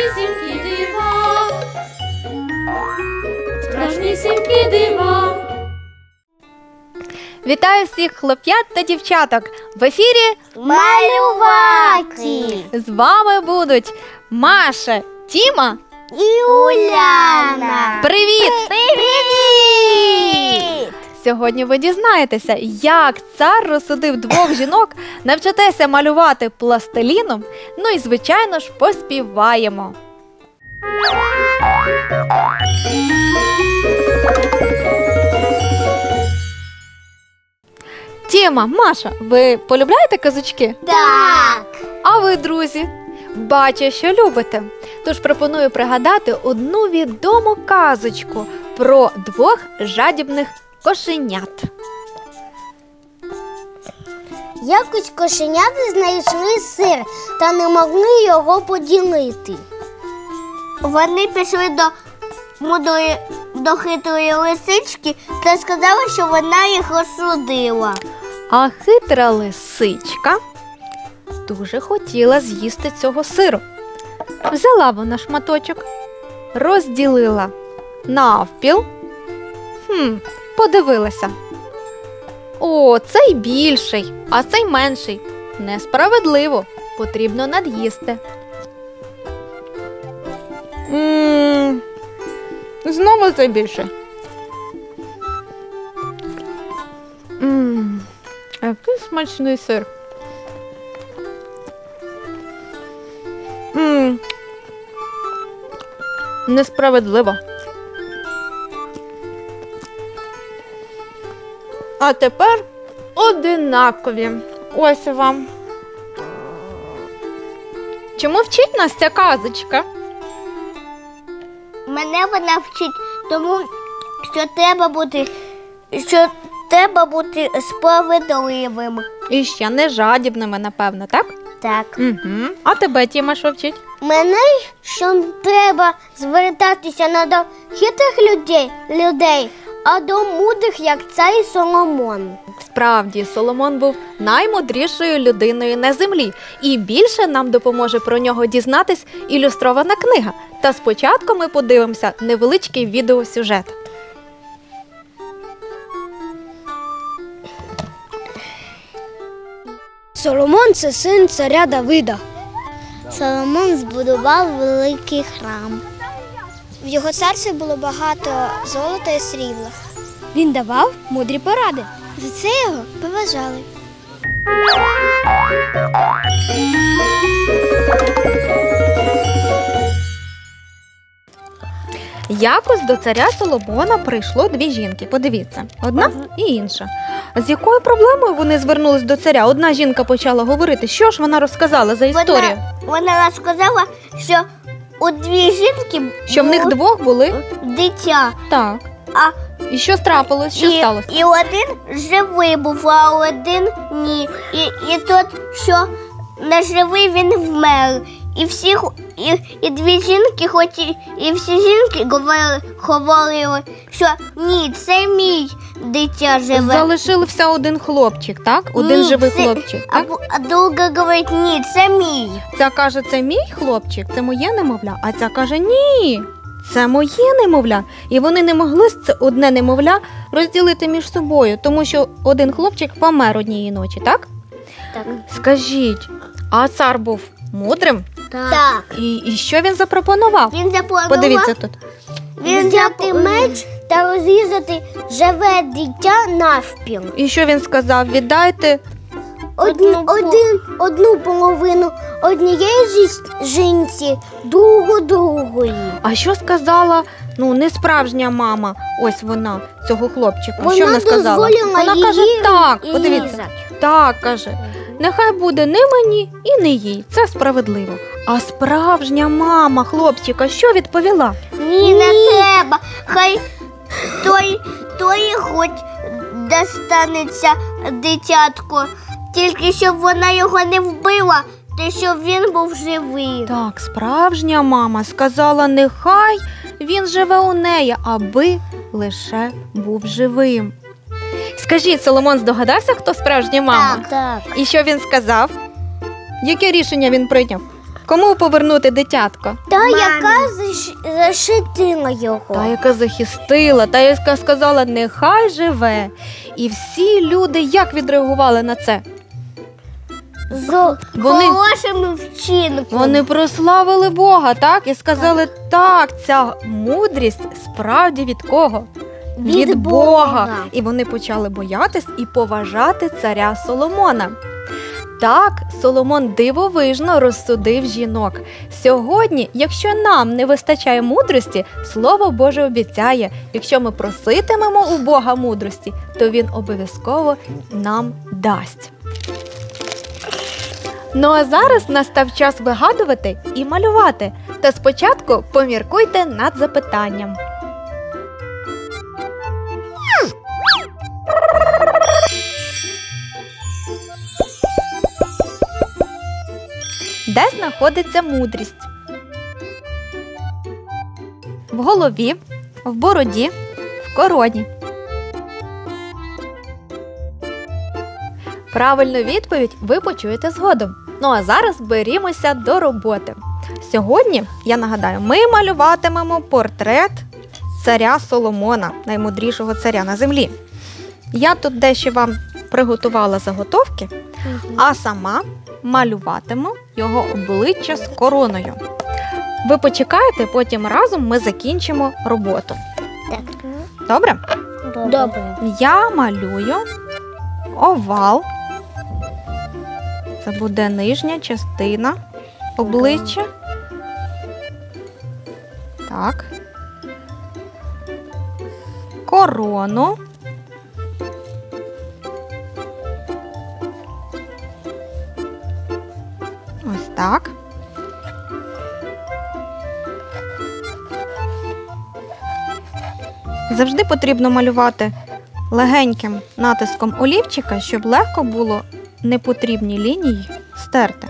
страшнісінькі дива. Страшнісінькі дива. Вітаю всіх хлоп'ят та дівчаток! В ефірі Малюваки з вами будуть Маша, Тіма. і Уляна. Привіт! Привіт! Сьогодні ви дізнаєтеся, як цар розсудив двох жінок, навчитеся малювати пластиліном. Ну і звичайно ж поспіваємо. Тіма, Маша, ви полюбляєте казочки? Так. А ви, друзі, бачу, що любите. Тож пропоную пригадати одну відому казочку про двох жадібних кошенят. Якось кошенята знайшли сир та не могли його поділити. Вони пішли до мудрої до хитрої лисички та сказали, що вона їх розсудила. А хитра лисичка дуже хотіла з'їсти цього сиру. Взяла вона шматочок, розділила навпіл. Хм, подивилася. О, цей більший, а цей менший. Несправедливо. Потрібно над'їсти. м знову цей більший. Мм, який смачний сир. Мм. Несправедливо. А тепер одинакові. Ось вам. Чому вчить нас ця казочка? Мене вона вчить тому, що треба бути, що треба бути справедливим. І ще не жадібними, напевно, так? Так. Угу. А тебе Тіма що вчить? Мене що треба звертатися не до хитрих людей, людей, а до мудрих, як цей Соломон. Справді, Соломон був наймудрішою людиною на землі, і більше нам допоможе про нього дізнатись ілюстрована книга. Та спочатку ми подивимося невеличкий відеосюжет. Соломон це син царя Давида. Соломон збудував великий храм. В його серці було багато золота і срібла. Він давав мудрі поради. За це його поважали. Якось до царя Соломона прийшло дві жінки. Подивіться, одна і інша. З якою проблемою вони звернулись до царя? Одна жінка почала говорити, що ж вона розказала за історію, Вона, вона розказала, що у дві жінки що в них було двох були дитя, так. а І що трапилось? Що і, сталося? і один живий був, а один ні. І, і тот, що не живий, він вмер. І всі хо- і, і дві жінки, хоч і, і всі жінки говорили, говорили, що ні, це мій дитя живе. Залишився один хлопчик, так? Один Ні, живий це- хлопчик. А, Так? бу- а друга говорить, ні, це мій. Ця каже, це мій хлопчик, це моє немовля. А ця каже, ні, це моє немовля. І вони не могли це одне немовля розділити між собою, тому що один хлопчик помер однієї ночі, так? Так. Скажіть, а цар був мудрим? Так. І, і що він запропонував? Він запланував Подивіться тут. він взяти меч та розрізати живе дитя навпіл. І що він сказав? Віддайте Одну, один, одну половину однієї жі- жінці, другу другої. А що сказала ну не справжня мама? Ось вона цього хлопчика. Вона що вона сказала? дозволила Вона її каже, так, подивіться. різати. Так, каже, нехай буде не мені і не їй. Це справедливо. А справжня мама хлопчика що відповіла? Ні, не треба. Хай той, той хоч достанеться дитятко. Тільки щоб вона його не вбила, та щоб він був живий. Так, справжня мама сказала, нехай він живе у неї, аби лише був живим. Скажіть, Соломон здогадався, хто справжня мама? так. І що він сказав? Яке рішення він прийняв? Кому повернути дитятко? Та, Мамі. яка защ- защитила його. Та, яка захистила, та яка сказала, нехай живе. І всі люди як відреагували на це? З Вони- хорошим вчинком. Вони прославили Бога, так? І сказали, так, ця мудрість справді від кого? Від Бога. І вони почали боятись і поважати царя Соломона. Так, Соломон дивовижно розсудив жінок. Сьогодні, якщо нам не вистачає мудрості, Слово Боже обіцяє, якщо ми проситимемо у Бога мудрості, то Він обов'язково нам дасть. Ну а зараз настав час вигадувати і малювати. Та спочатку поміркуйте над запитанням. Де знаходиться мудрість? В голові, в бороді, в короні. Правильну відповідь ви почуєте згодом. Ну а зараз берімося до роботи. Сьогодні, я нагадаю, ми малюватимемо портрет царя Соломона, наймудрішого царя на землі. Я тут дещо вам приготувала заготовки, а сама малюватиму його обличчя з короною. Ви почекаєте, потім разом ми закінчимо роботу. Так. Добре? Добре. Я малюю овал. Це буде нижня частина обличчя. Так. Корону. Так. Завжди потрібно малювати легеньким натиском олівчика, щоб легко було непотрібні лінії стерти.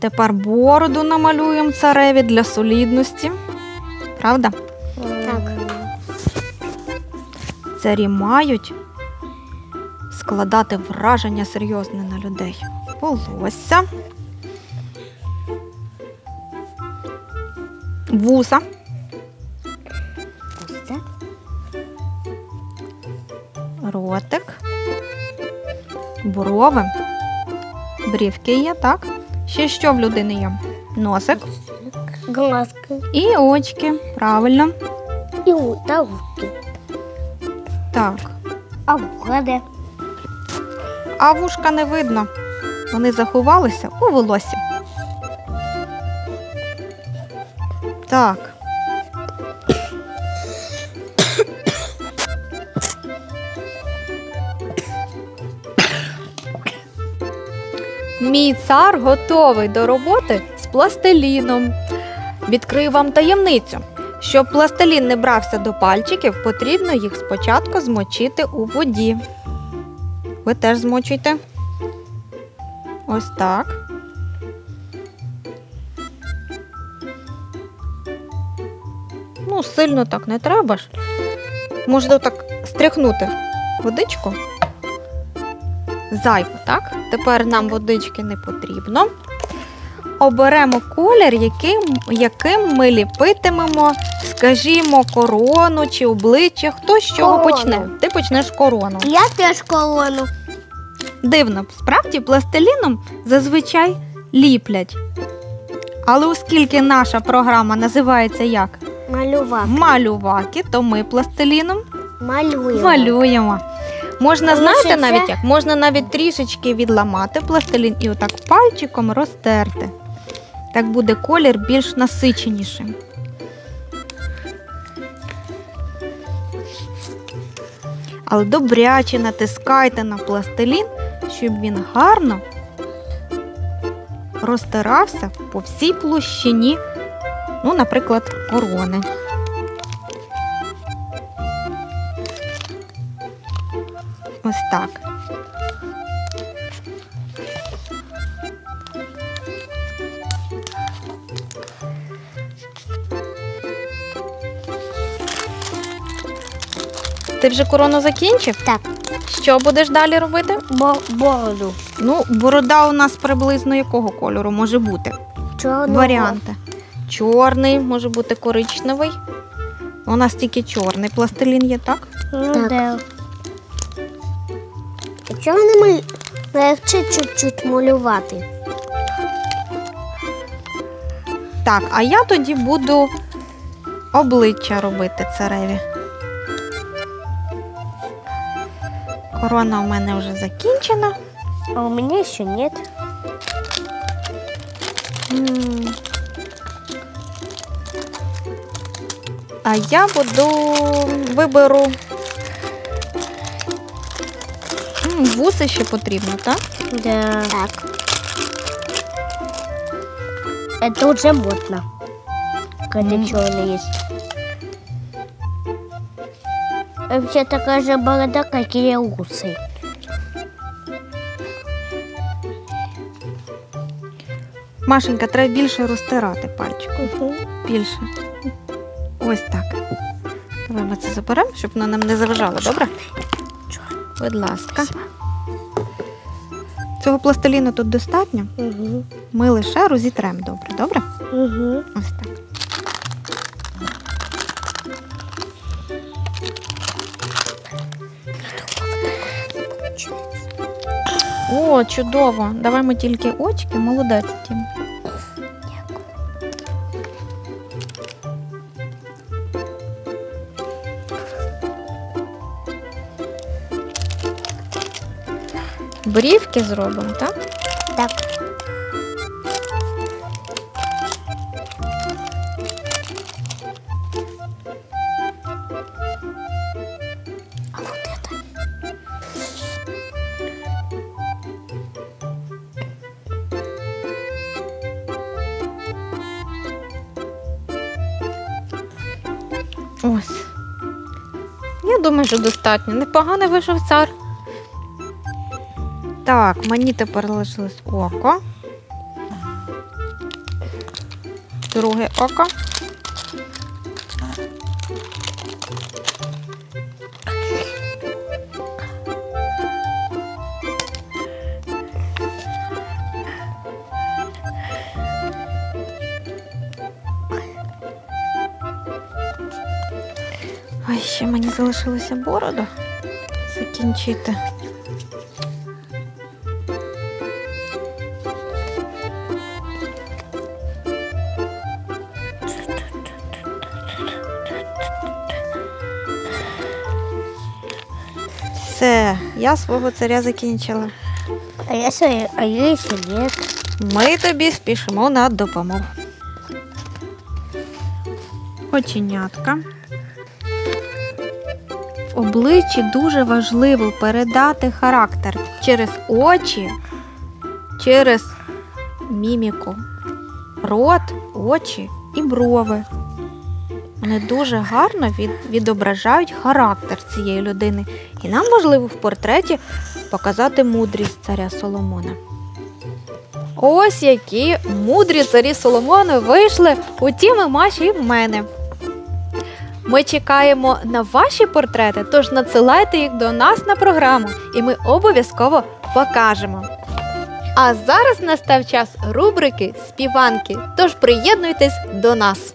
Тепер бороду намалюємо цареві для солідності. Правда? Так. Царі мають складати враження серйозне на людей. Волосся. Вуса. Ось так. ротик, брови, брівки є, так? Ще що в людини є? Носик Глазки. і очки. Правильно. І та руки. Так. А вуха де? А вушка не видно. Вони заховалися у волосі. Так. Мій цар готовий до роботи з пластиліном. Відкрию вам таємницю. Щоб пластилін не брався до пальчиків, потрібно їх спочатку змочити у воді. Ви теж змочуйте. Ось так. Ну, сильно так не треба ж. Можна так стряхнути водичку. Зайву, так? Тепер нам водички не потрібно. Оберемо колір, яким, яким ми ліпитимемо, скажімо, корону чи обличчя. Хто з чого Корону. почне? Ти почнеш корону. Я теж колону. Дивно, справді пластиліном зазвичай ліплять. Але оскільки наша програма називається як Малював. малюваки, то ми пластиліном Малюємо. малюємо. Можна, знаєте, лише навіть як? Можна навіть трішечки відламати пластилін і отак пальчиком розтерти. Так буде колір більш насиченішим. Але добряче натискайте на пластилін, щоб він гарно розтирався по всій площині, ну, наприклад, корони. Ось так. Ти вже корону закінчив? Так. Що будеш далі робити? Бо, бороду. Ну, борода у нас приблизно якого кольору може бути? Чорного. Варіанти. Чорний, може бути коричневий. У нас тільки чорний пластилін є, так? Ну, не маль... легше чуть-чуть малювати? Так, а я тоді буду обличчя робити цареві. Корона у мене вже закінчена. А у меня еще нет. М. А я буду виберу. М, Вуси ще потрібно, так? Да. Так. Это уже модно. Когда М. черный есть. Вообще такая же борода, как и усы. Машенька, треба більше розтирати пальчиком. Більше. Ось так. Давай ми це заберемо, щоб воно нам не заважало, добре? Будь ласка. Цього пластиліну тут достатньо. Угу. Ми лише розітремо добре, добре? Угу. Ось так. О, чудово! Давай ми тільки очки, молодець Тім. Брівки зробимо, так? Так. Що достатньо. Непоганий вийшов цар. Так, мені тепер лишилось око. Друге око. Ще мені залишилося бороду закінчити. Все, я свого царя закінчила. А я, со- а я еще нет. Ми тобі спішимо на допомогу. Оченятка. Обличчі дуже важливо передати характер через очі, через міміку, рот, очі і брови. Вони дуже гарно відображають характер цієї людини. І нам важливо в портреті показати мудрість царя Соломона. Ось які мудрі царі Соломони вийшли у Тіми Маші і в мене. Ми чекаємо на ваші портрети, тож надсилайте їх до нас на програму, і ми обов'язково покажемо. А зараз настав час рубрики Співанки. Тож приєднуйтесь до нас.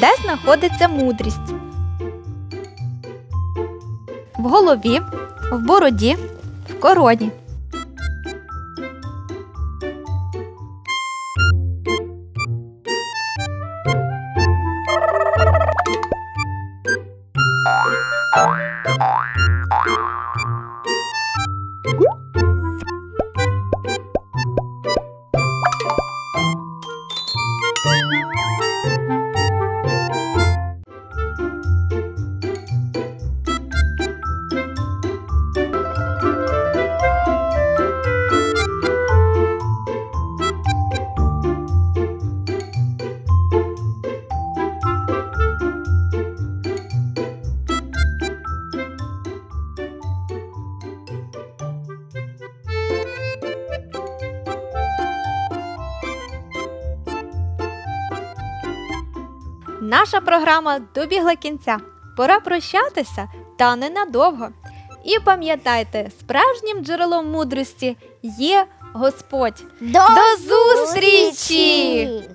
Де знаходиться мудрість? В голові, в бороді, в короні. Наша програма добігла кінця. Пора прощатися та ненадовго. І пам'ятайте, справжнім джерелом мудрості є Господь. До, До зустрічі! зустрічі!